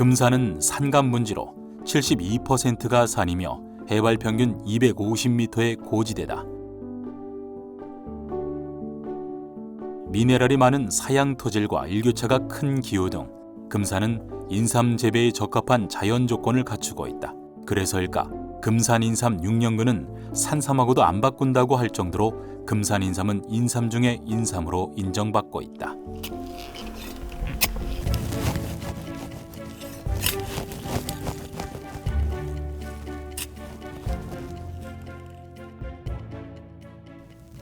금산은 산간 분지로 72%가 산이며 해발 평균 250m의 고지대다. 미네랄이 많은 사양 토질과 일교차가 큰 기후 등 금산은 인삼 재배에 적합한 자연 조건을 갖추고 있다. 그래서일까 금산 인삼 6년근은 산삼하고도 안 바꾼다고 할 정도로 금산 인삼은 인삼 중의 인삼으로 인정받고 있다.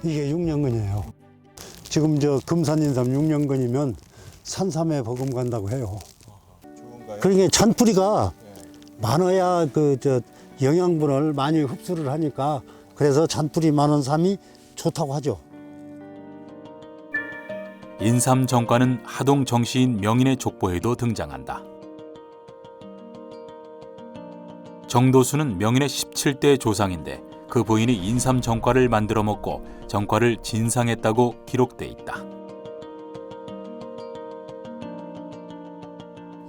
이게 6년근이에요. 지금 저 금산인삼 6년근이면 산삼에 버금 간다고 해요. 좋은가요? 그러니까 잔뿌리가 많아야 그 저 영양분을 많이 흡수를 하니까 그래서 잔뿌리 많은 삼이 좋다고 하죠. 인삼 정과는 하동 정시인 명인의 족보에도 등장한다. 정도수는 명인의 17대 조상인데 그 부인이 인삼 정과를 만들어 먹고 정과를 진상했다고 기록돼 있다.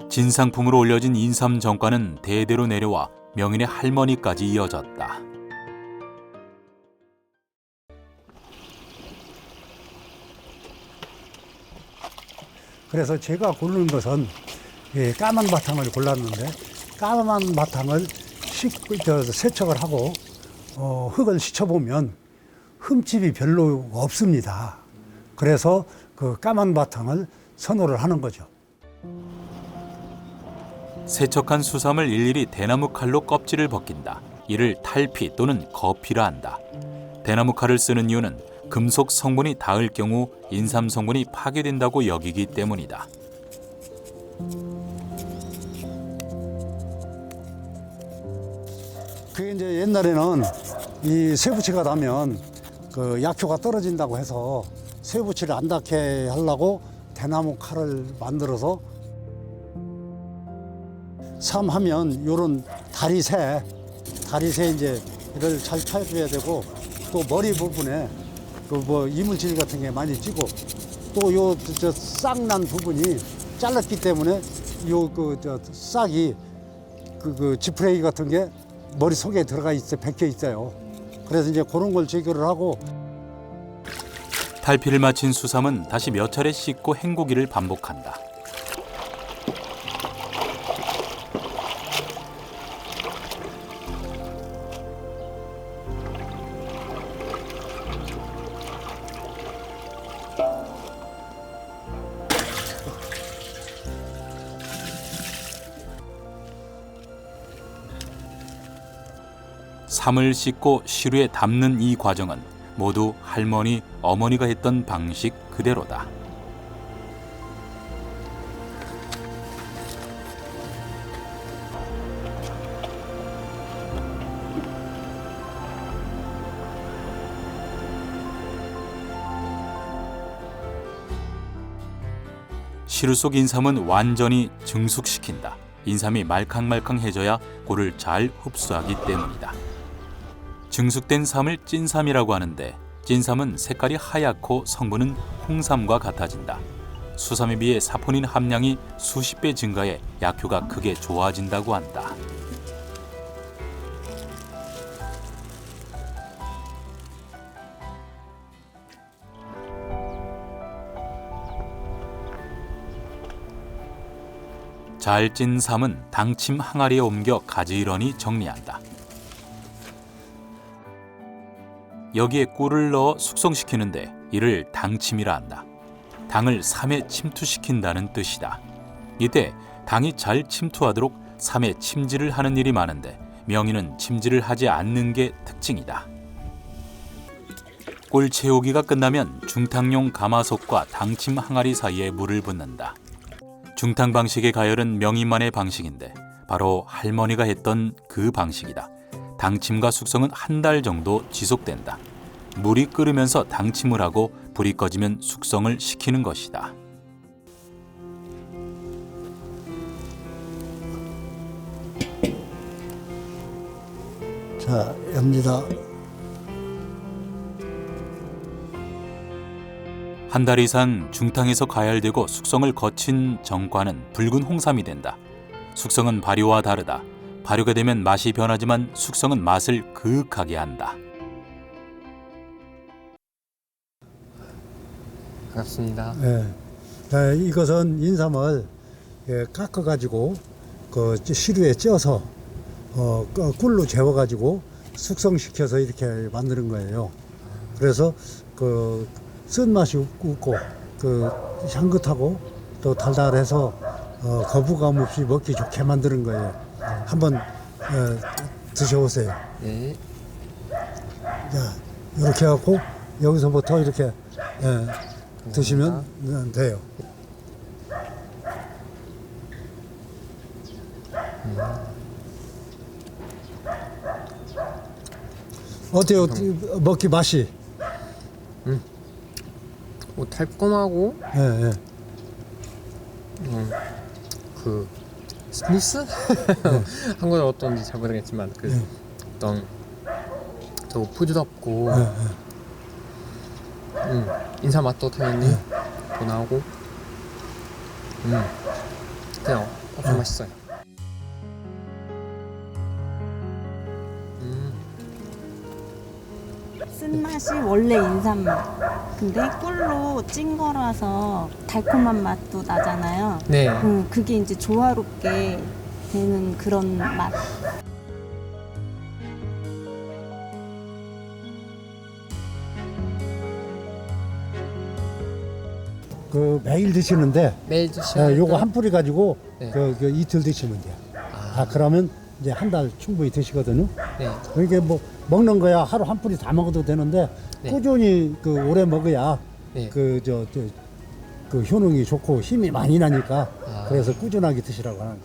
진상품으로 올려진 인삼 정과는 대대로 내려와 명인의 할머니까지 이어졌다. 그래서 제가 고르는 것은 이 까만 바탕을 골랐는데 까만 바탕을 씻고 저 세척을 하고 어, 흙을 씻어보면 흠집이 별로 없습니다. 그래서 그 까만 바탕을 선호를 하는 거죠. 세척한 수삼을 일일이 대나무 칼로 껍질을 벗긴다. 이를 탈피 또는 거피라 한다. 대나무 칼을 쓰는 이유는 금속 성분이 닿을 경우 인삼 성분이 파괴된다고 여기기 때문이다. 그게 이제 옛날에는 이 쇠붙이가 나면 그 약효가 떨어진다고 해서 쇠붙이를 안 닿게 하려고 대나무 칼을 만들어서 삼하면 요런 다리새 다리새 이제 이를 잘 쳐줘야 되고 또 머리 부분에 그 뭐 이물질 같은 게 많이 찌고 또 요 저 싹난 부분이 잘랐기 때문에 요 그 저 싹이 그, 그 지프레이 같은 게 머리 속에 들어가 있어 박혀 있어요. 그래서 이제 그런 걸 제거를 하고 탈피를 마친 수삼은 다시 몇 차례 씻고 헹구기를 반복한다. 삼을 씻고 시루에 담는 이 과정은 모두 할머니, 어머니가 했던 방식 그대로다. 시루 속 인삼은 완전히 증숙시킨다. 인삼이 말캉말캉해져야 꿀을 잘 흡수하기 때문이다. 증숙된 삼을 찐삼이라고 하는데 찐삼은 색깔이 하얗고 성분은 홍삼과 같아진다. 수삼에 비해 사포닌 함량이 수십 배 증가해 약효가 크게 좋아진다고 한다. 잘찐 삼은 당침 항아리에 옮겨 가지런히 정리한다. 여기에 꿀을 넣어 숙성시키는데 이를 당침이라 한다. 당을 삼에 침투시킨다는 뜻이다. 이때 당이 잘 침투하도록 삼에 침질을 하는 일이 많은데 명의는 침질을 하지 않는 게 특징이다. 꿀 채우기가 끝나면 중탕용 가마솥과 당침 항아리 사이에 물을 붓는다. 중탕 방식의 가열은 명인만의 방식인데 바로 할머니가 했던 그 방식이다. 당침과 숙성은 한 달 정도 지속된다. 물이 끓으면서 당침을 하고 불이 꺼지면 숙성을 시키는 것이다. 자 엽니다. 한 달 이상 중탕에서 가열되고 숙성을 거친 정과는 붉은 홍삼이 된다. 숙성은 발효와 다르다. 발효가 되면 맛이 변하지만 숙성은 맛을 그윽하게 한다. 반갑습니다. 예. 예, 이것은 인삼을 예, 깎아가지고 그 시루에 쪄서 어, 그 꿀로 재워가지고 숙성시켜서 이렇게 만드는 거예요. 그래서 그 쓴맛이 없고 그 향긋하고 또 달달해서 어, 거부감 없이 먹기 좋게 만드는 거예요. 한번 어, 드셔보세요. 네. 자, 이렇게 해갖고 여기서부터 이렇게 예, 드시면 돼요. 어때요? 먹기 맛이? 뭐 달콤하고 예, 예. 음, 그 스무스? 한국어 어떤지 잘 모르겠지만 그 네. 어떤 더 부드럽고 예, 예. 음, 인사 맛도 당연히 네. 더 나오고 음, 그냥 엄청 네. 맛있어요. 쓴맛이 원래 인삼 맛. 근데 꿀로 찐 거라서 달콤한 맛도 나잖아요. 네. 음, 그게 이제 조화롭게 되는 그런 맛. 그 매일 드시는데 매일 드시는 예, 요거 한 뿌리 가지고 네. 그, 그 이틀 드시면 돼요. 아, 아 그러면 이제 한 달 충분히 드시거든요. 네. 이게 뭐 먹는 거야 하루 한 뿌리 다 먹어도 되는데 네. 꾸준히 그 오래 먹어야 네. 그저그 효능이 좋고 힘이 많이 나니까 아. 그래서 꾸준하게 드시라고 하는.